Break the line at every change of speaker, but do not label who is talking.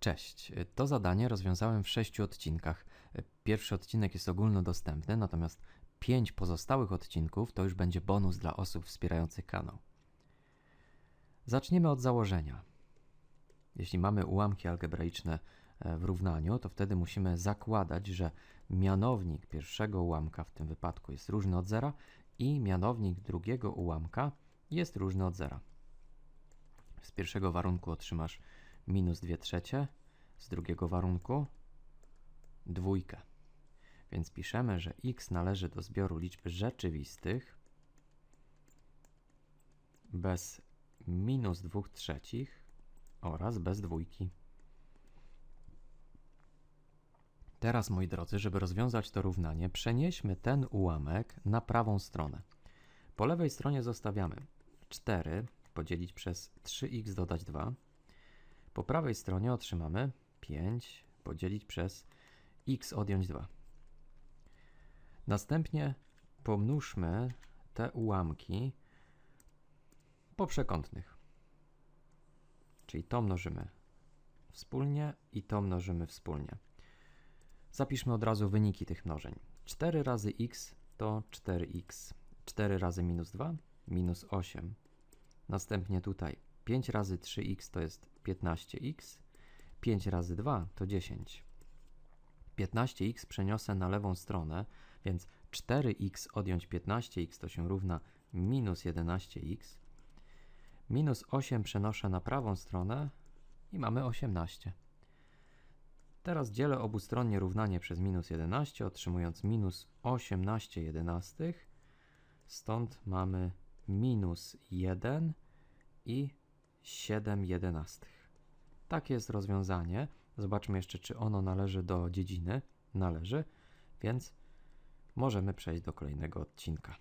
Cześć. To zadanie rozwiązałem w sześciu odcinkach. Pierwszy odcinek jest ogólnodostępny, natomiast pięć pozostałych odcinków to już będzie bonus dla osób wspierających kanał. Zaczniemy od założenia. Jeśli mamy ułamki algebraiczne e, w równaniu, to wtedy musimy zakładać, że mianownik pierwszego ułamka w tym wypadku jest różny od zera i mianownik drugiego ułamka jest różny od zera. Z pierwszego warunku otrzymasz minus 2 trzecie, z drugiego warunku dwójkę. Więc piszemy, że x należy do zbioru liczb rzeczywistych bez minus 2 trzecich oraz bez dwójki. Teraz, moi drodzy, żeby rozwiązać to równanie, przenieśmy ten ułamek na prawą stronę. Po lewej stronie zostawiamy 4 podzielić przez 3x dodać 2. Po prawej stronie otrzymamy 5 podzielić przez x odjąć 2. Następnie pomnóżmy te ułamki po przekątnych. Czyli to mnożymy wspólnie i to mnożymy wspólnie. Zapiszmy od razu wyniki tych mnożeń. 4 razy x to 4x. 4 razy minus 2 minus 8. Następnie tutaj 5 razy 3x to jest 15x. 5 razy 2 to 10. 15x przeniosę na lewą stronę, więc 4x odjąć 15x to się równa minus 11x. Minus 8 przenoszę na prawą stronę i mamy 18. Teraz dzielę obustronnie równanie przez minus 11, otrzymując minus 18 jedenastych. Stąd mamy minus 1 i 7 jedenastych. Takie jest rozwiązanie. Zobaczmy jeszcze, czy ono należy do dziedziny. Należy, więc możemy przejść do kolejnego odcinka.